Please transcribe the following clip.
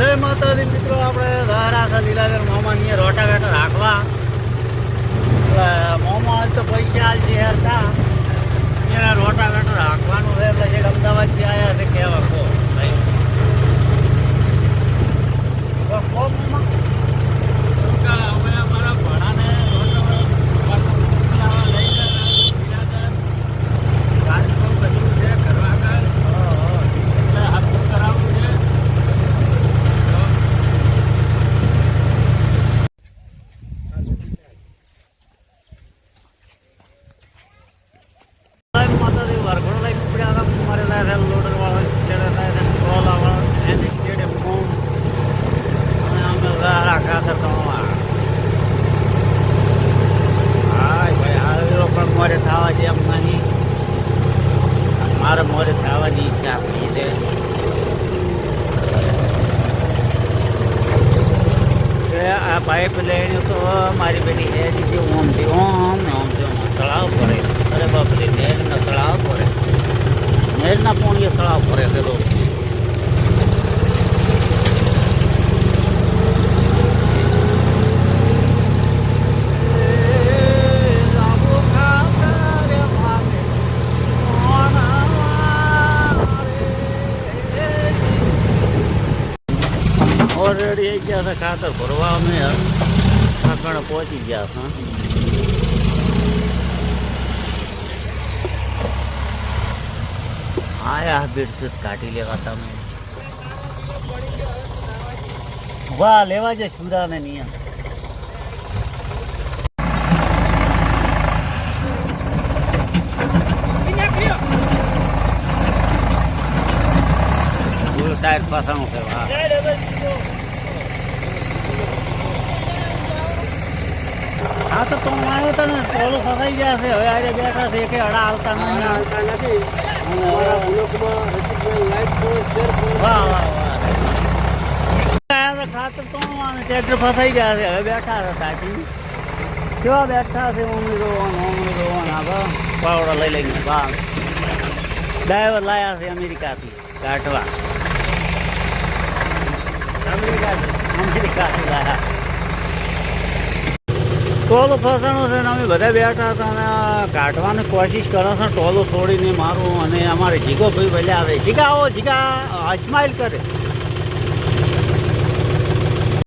જય માતાજી, મિત્રો. આપણે ધારા છે લીલાધર મોમાં અહીંયા રોટા વેટા રાખવા એટલે મોમાં તો પૈસા હાલ છે હેરતા એના રોટા વેટા રાખવાનું છે એટલે જે અમદાવાદથી આવ્યા છે કહેવા કો ભાઈ તો કો મોમાં? જય માતાજી વરઘોડો લઈને ઉપડ્યા હતા મારે લાયા છે લોડર વાળા છેડે લાયા છે ટ્રોલા વાળા એની છેડે મોમ અને અમે ધારા ખાતર તમારા હાય ભાઈ આ લોકો મોરે થવા છે એમ નહીં મારે મોરે થવાની કે આ પાઇપ લઈને તો મારી બેટી હે દીધી ઓમથી ઓમ ને ઓમ તળાવ પડે. અરે બાપરે નહેરના તળાવ પડે. નહેરના પોણીએ તળાવ પડે કે તો. ઓલરેડી આવી ગયા હતા ખાતર ભરવા અમે. ઠાકણ પહોંચી ગયા હતા. આયા બેડશીટ કાઢી લેવા તમે. વાહ, લેવા છે સુરા ને નિયમ. ટાયર પાસાનું છે હા. તો તું આવ્યો હતો ને ટોલું ફસાઈ ગયા છે. હવે આજે બેઠા છે કે અડા આવતા નથી. આવતા તો ખાતર તો ટ્રેક્ટર ફસાઈ ગયા છે. હવે બેઠા હતા તાકી કેવા બેઠા છે મમ્મી રોવન આગળ પાવડા લઈ લઈને બહાર ડ્રાઈવર લાયા છે અમેરિકાથી કાઢવા અમેરિકાથી અમેરિકાથી લાયા ટોલો ફસાણો છે અમે બધા બેઠા હતા અને કાઢવાની કોશિશ કરો છો ટોલો છોડીને મારું અને અમારે જીગો ભાઈ ભલે આવે. જીગા આવો, જીગા સ્માઇલ કરે.